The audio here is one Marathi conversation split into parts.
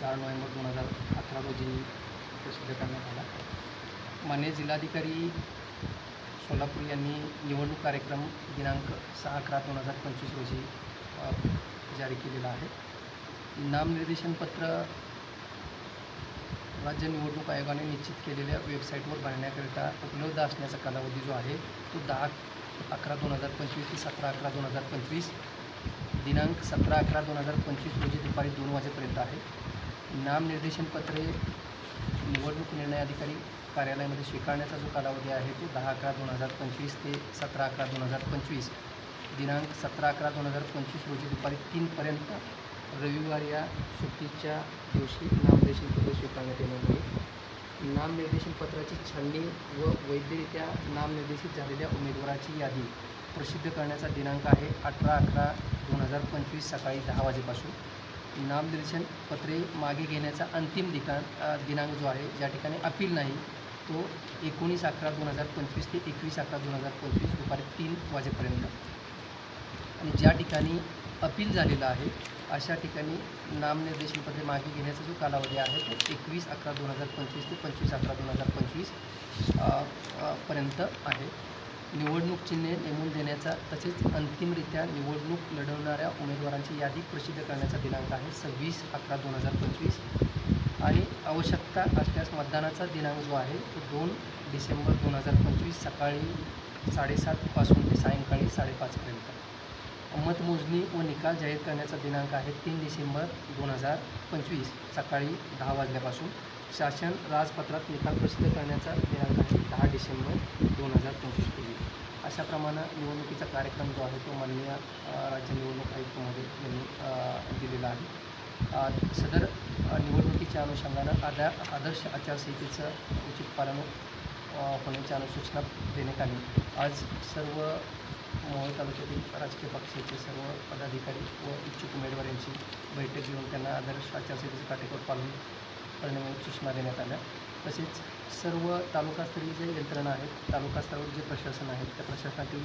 चार नोव्हेंबर दोन हजार अठरा रोजी प्रसिद्ध करण्यात आला. मान्य जिल्हाधिकारी सोलापूर यांनी निवडणूक कार्यक्रम दिनांक सहा अकरा दोन हजार पंचवीस रोजी जारी केलेला आहे. नामनिर्देशनपत्र राज्य निवडणूक आयोगाने निश्चित केलेल्या वेबसाईटवर भरण्याकरिता उपलब्ध असण्याचा कालावधी जो आहे तो दहा अकरा दोन हजार पंचवीस ते सतरा अकरा दोन हजार पंचवीस दिनांक सतरा अकरा दोन हजार पंचवीस रोजी दुपारी दोन वाजेपर्यंत आहे. नामनिर्देशन पत्रे निवडणूक निर्णय अधिकारी कार्यालयामध्ये स्वीकारण्याचा जो कालावधी आहे तो दहा अकरा दोन हजार पंचवीस ते सतरा अकरा दोन हजार पंचवीस. दिनांक सतरा अकरा दोन हजार पंचवीस रोजी दुपारी तीनपर्यंत रविवार या सुट्टीच्या दिवशी नामनिर्देशनपत्र स्वीकारण्यात येणार आहे नामनिर्देशनपत्राची छाननी व वैधरित्या नामनिर्देशित झालेल्या उमेदवाराची यादी प्रसिद्ध करण्याचा दिनांक आहे अठरा अकरा दोन हजार पंचवीस सकाळी दहा वाजेपासून. नामनिर्देशन पत्रे मागे घेण्याचा अंतिम दिकान दिनांक जो आहे ज्या ठिकाणी अपील नाही तो एकोणीस अकरा दोन हजार पंचवीस ते एकवीस अकरा दोन हजार पंचवीस दुपारी तीन वाजेपर्यंत. आणि ज्या ठिकाणी अपील झालेलं आहे अशा ठिकाणी नामनिर्देशनपत्रे मागे घेण्याचा जो कालावधी आहे तो एकवीस अकरा दोन हजार पंचवीस ते पंचवीस अकरा दोन हजार पंचवीसपर्यंत आहे. निवडणूक चिन्हे नेमून देण्याचा तसेच अंतिमरित्या निवडणूक लढवणाऱ्या उमेदवारांची यादी प्रसिद्ध करण्याचा दिनांक आहे सव्वीस अकरा दोन हजार पंचवीस. आणि आवश्यकता असल्यास मतदानाचा दिनांक जो आहे तो दोन डिसेंबर दोन हजार पंचवीस सकाळी साडेसातपासून ते सायंकाळी साडेपाचपर्यंत मतमोजणी व निकाल जाहीर करण्याचा दिनांक आहे तीन डिसेंबर दोन हजार पंचवीस सकाळी दहा वाजल्यापासून. शासन राजपत्रात निकाल प्रसिद्ध करण्याचा दिनांक आहे दहा डिसेंबर दोन हजार पंचवीस पूर्वी अशाप्रमाणे निवडणुकीचा कार्यक्रम जो आहे तो माननीय राज्य निवडणूक आयुक्त महोदय यांनी दिलेला आहे. सदर निवडणुकीच्या अनुषंगानं आदा आदर्श आचारसंहितेचं उचित पालन होण्याची अनुसूचना देण्यात आली. आज सर्व मोहोळ तालुक्यातील राजकीय पक्षाचे सर्व पदाधिकारी व इच्छुक उमेदवारांची बैठक घेऊन त्यांना आदर्श आचारसंहितेचं काटेकोर पालन करण्याबाबत सूचना देण्यात आल्या. तसेच सर्व तालुकास्तरीय जे यंत्रणा आहेत तालुकास्तरावर जे प्रशासन आहे त्या प्रशासनातील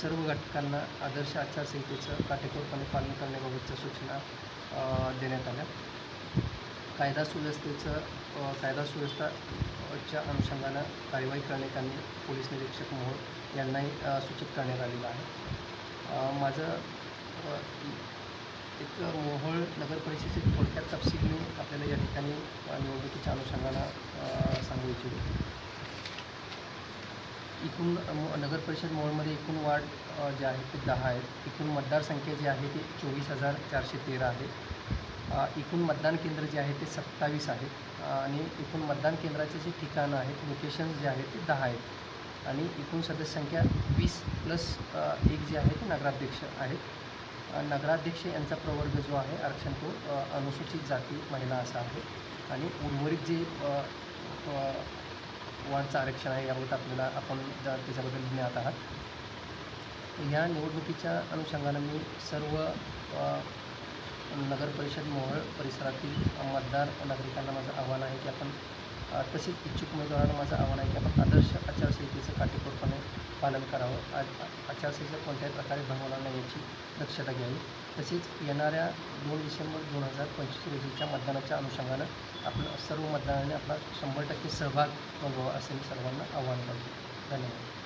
सर्व घटकांना आदर्श आचारसंहितेचं काटेकोरपणे पालन करण्याबाबतच्या सूचना देण्यात आल्या. कायदा सुव्यवस्थेचं कायदा सुव्यवस्थाच्या अनुषंगानं कार्यवाही करण्यात पोलीस निरीक्षक मोहोळ यांनाही सूचित करण्यात आलेलं आहे. माझं एक मोहोळ नगर परिषदेचे थोडक्यात तपशील मी आपल्याला या ठिकाणी निवडणुकीच्या अनुषंगाला सांगू इच्छितो. एकूण नगरपरिषद नगर परिषद मोहोळमध्ये एकूण वार्ड जे आहेत ते दहा आहेत. एकूण मतदारसंख्या जी आहे ती चोवीस हजार चारशे तेरा आहे. एकूण मतदान केंद्र जे आहे ते सत्तावीस आहेत आणि एकूण मतदान केंद्राचे जे ठिकाणं आहेत लोकेशन जे आहेत ते दहा आहेत. आणि एकूण सदस्य संख्या वीस प्लस एक जे आहे ते नगराध्यक्ष आहेत. नगराध्यक्ष यांचा प्रवर्ग जो आहे आरक्षण तो अनुसूचित जाती महिला असा आहे. आणि उर्वरित जे वाढचं आरक्षण आहे याबाबत आपल्याला आपण त्याच्याबद्दल ज्ञात आहात. या निवडणुकीच्या अनुषंगानं मी सर्व नगर परिषद मोहळ परिसरातील मतदार नागरिकांना माझं आव्हान आहे की आपण तसेच इच्छुक उमेदवारांना माझं आव्हान आहे की आपण आदर्श आचारसंहितेचं काटेकोरपणे पालन करावं. आ कोणत्याही प्रकारे भंग नाही याची दक्षता घ्यावी. तसेच येणाऱ्या दोन डिसेंबर दोन हजार पंचवीस रोजीच्या मतदानाच्या अनुषंगानं आपलं सर्व मतदारांनी आपला शंभर टक्के सहभाग नोंदवावा असे सर्वांना आव्हान करतो. धन्यवाद.